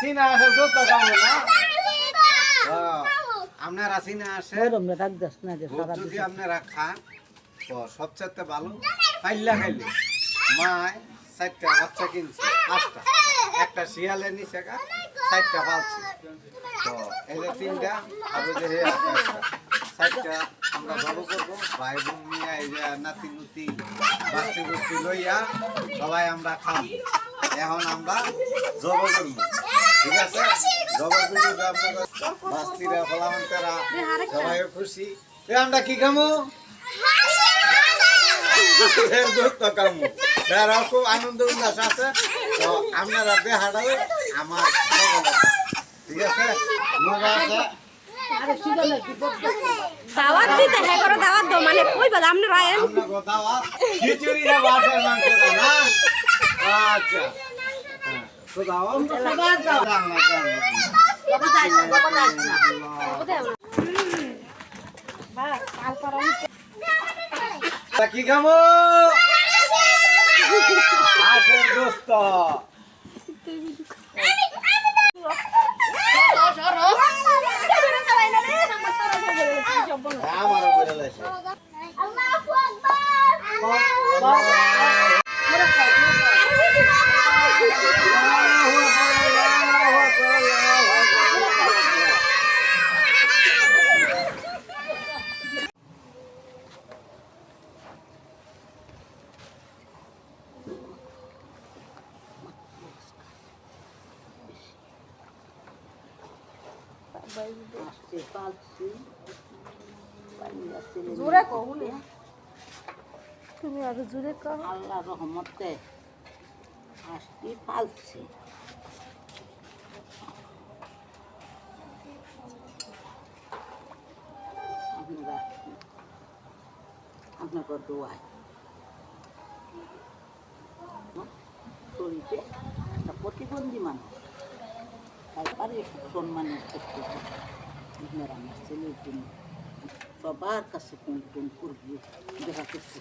চিনা আসে দোস্ত কামো না? হ্যাঁ, আপনারা চিনা আসে ওরম ডাক দাস না যে সারা যদি আপনারা খান তো সবচেয়ে ভালো পাইলা খাইলে। মায় চারটা বাচ্চা কিনছে পাঁচটা। একটা শিয়ালে নিচে গা চারটা পালছে। তো এই যে তিনটা আর যে। চারটা আমরা করব ভাই বোন নিয়ে এই যে নাতি নুতি লইয়া সবাই আমরা খাম এখন আমরা জব করব। ঠিক আছে? জব করব আপনার বাস্তিরা ফলামন্তরা সবাই খুশি। এ আমরা কি খামো? দোস্ত কামু তারা খুব আনন্দ উল্লাস আছে। তো আপনারা দেখাটাও আমার। ঠিক আছে? মজা আছে? দাওয়াত দিতে হ্যাঁ করে দাওয়াত দো মানে খিচুড়ি না মাংস না আচ্ছা। কি খামো? হাঁসের দোস্ত। করে লাইছে আসছে পালছি জোরে কহুন তুমি আগে জোরে কও। আল্লাহ রহমতে আসছি পালছি। আপনারা আপনাকে দোয়ায়। শরীরে তারপরে একটু সম্মানের ক্ষেত্রে আপনারা আমার ছেলের জন্য সবার কাছে কোন কোন করব দেখা করতে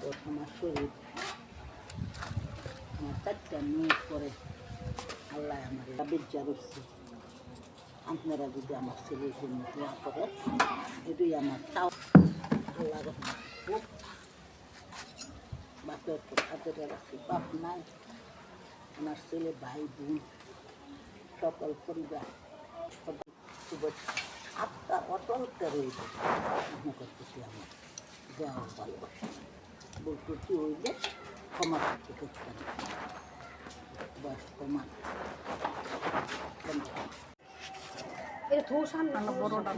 তো আমার শরীর আমার চারটা মেয়ে পরে আল্লাহ আমার বেজ্জা রয়েছে আপনারা যদি আমার ছেলের জন্য দোয়া করে এটাই আমার তাও আল্লাহ রহমান খুব বাপের তো খাদের রাখি বাপ নাই আমার ছেলে ভাই বোন সকল পরিবার শুভেচ্ছা আত্মা অটলটা রয়েছে আপনার প্রতি আমার দেওয়া ভালোবাসা বলতে কি হইলে ক্ষমা করতে করতে বয়স প্রমাণ এটা থোসান না বড়টা